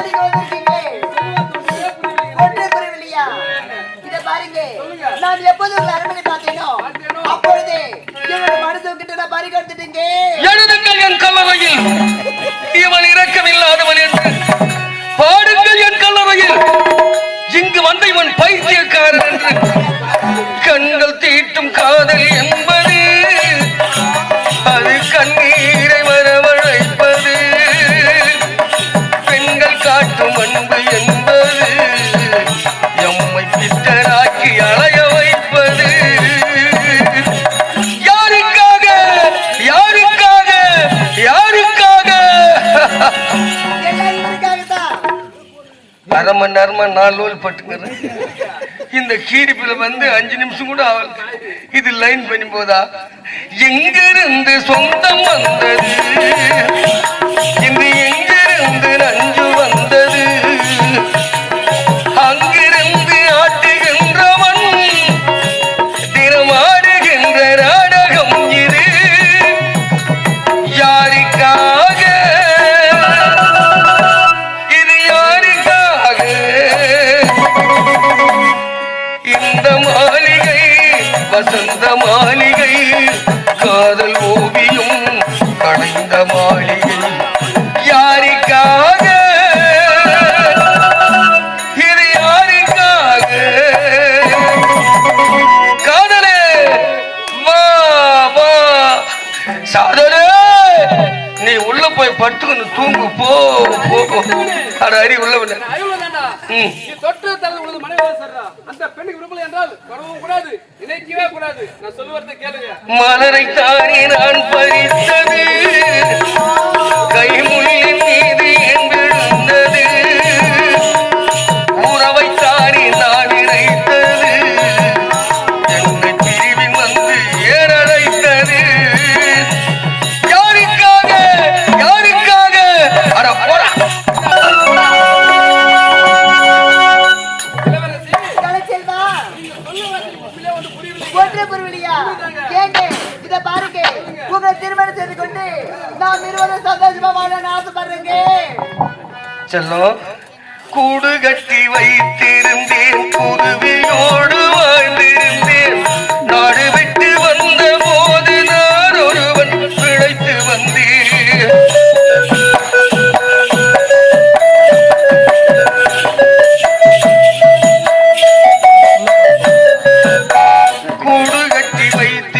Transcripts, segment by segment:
தான் நீங்க வந்திருக்கீங்க ஒன்றே புரியவில்லையா இத பாருங்க. நான் எப்போது உங்களை அரண்மனை பார்த்தேனோ அப்பொழுது என்னோட மனசு கிட்ட நான் பறிகொடுத்துட்டீங்க எழுதுங்கள் என் கல்லறையில். இவன் இரக்கமில்லாதவன் என்று. பாடுங்கள் என் கல்லறையில். இங்கு வந்த இவன் பைத்தியக்காரன் என்று. கண்கள் தீட்டும் காதல் என்பது. அது கண்ணீர் மணி நேரமா நாலு நூல் பட்டுக்கிறேன். இந்த கீரிப்பில வந்து அஞ்சு நிமிஷம் கூட ஆகல. இது லைன் பண்ணி போதா எங்கிருந்து சொந்தம் வந்தது? வசந்த மாளிகை வசந்த மாளிகை காதல் ஓவியம் கடைந்த மாளிகை. யாருக்காக? இது யாருக்காக? காதலே வா வா. சாதனே நீ உள்ள போய் படுத்துக்கணும் தூங்கு போ போ அட அறி உள்ள தொட்டு தரது உனது மனைவி சொல்றா. அந்த பெண்ணுக்கு விரும்பல என்றால் வரவும் கூடாது நினைக்கவே கூடாது. நான் சொல்லுவதை கேளுங்க. மலரை தானே நான் பறித்தது செல்லம் கூடு கட்டி வைத்திருந்தேன் குருவியோடு வாழ்ந்திருந்தேன். நாடு விட்டு வந்த போது நான் ஒருவன் பிழைத்து வந்தேன். கூடு கட்டி வைத்து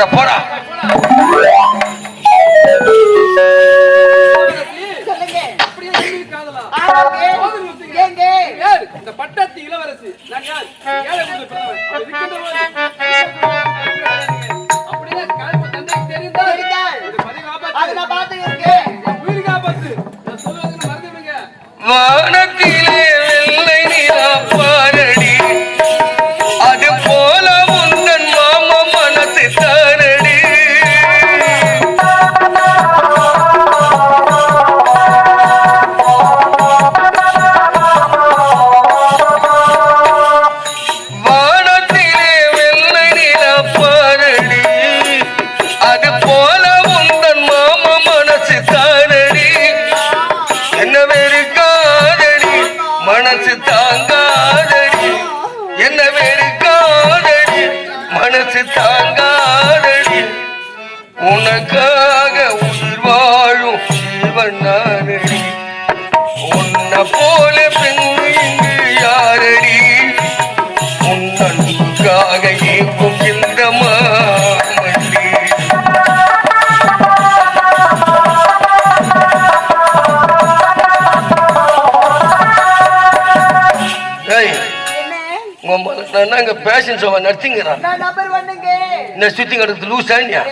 அட போடா. இந்த பட்டத்து இளவரசி. நாங்கள் ஏழை அப்படியே தந்தை தெரிந்தால் பதிவு ஆபத்து. உயிர் மனசு தாங்காதடி உனக்காக உயிர் வாழும் ஜீவன் உன்ன போல பெண்ணு இங்கு யாரடி? உன்னுக்காக ஏங்கும் இந்த மாமல்லி? உங்க நாங்க பேஷன் சோவை நடத்திங்கிறான் இந்த சுத்திங் அடுத்து லூஸ் ஆனியா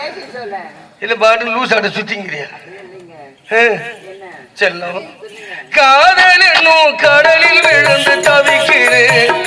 இல்லை பாட்டு லூஸ் ஆட சுத்திங்கிறியா செல்லும். காதல் என்னும் கடலில் விழுந்து தவிக்கிறேன்.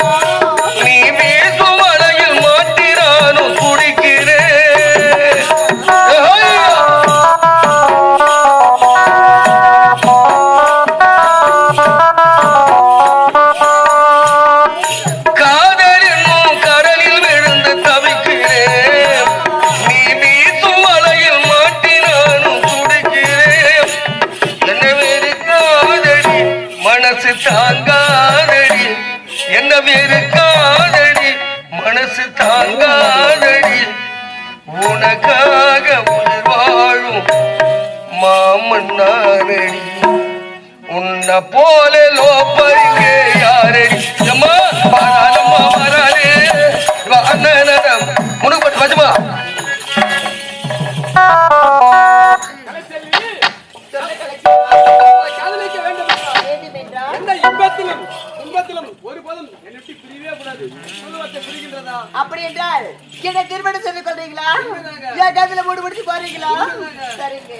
மன்னாரடி உன்ன போல லோப்பருக்கே யாரடி? அப்படி என்றால் என்ன திருமணம் சொல்லிக் கொள்றீங்களா என் கையில மூடு முடிச்சு போறீங்களா சரிங்க.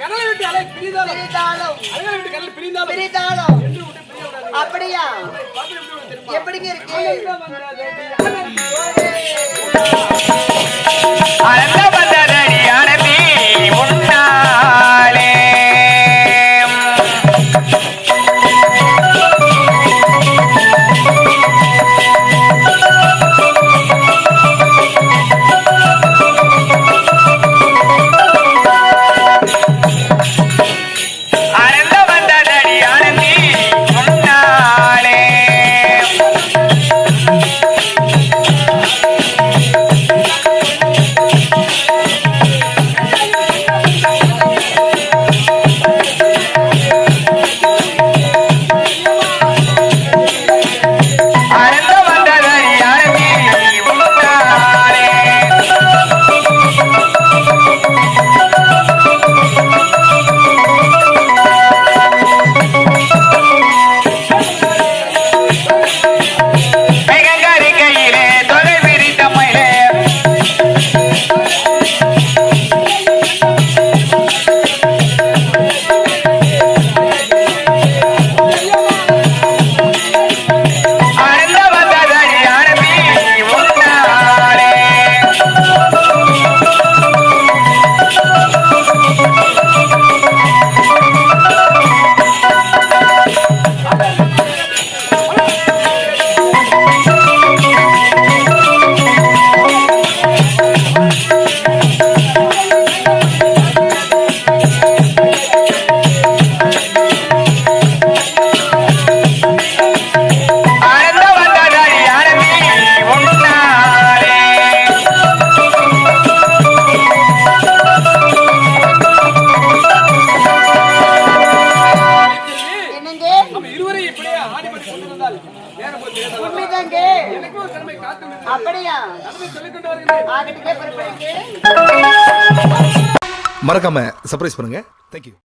கடலை விட்டு அலை பிரிந்தாலும் அலைகளை அப்படியா? எப்படிங்க இருக்கு? மறக்காமல் சர்ப்ரைஸ் பண்ணுங்கள் தேங்க்யூ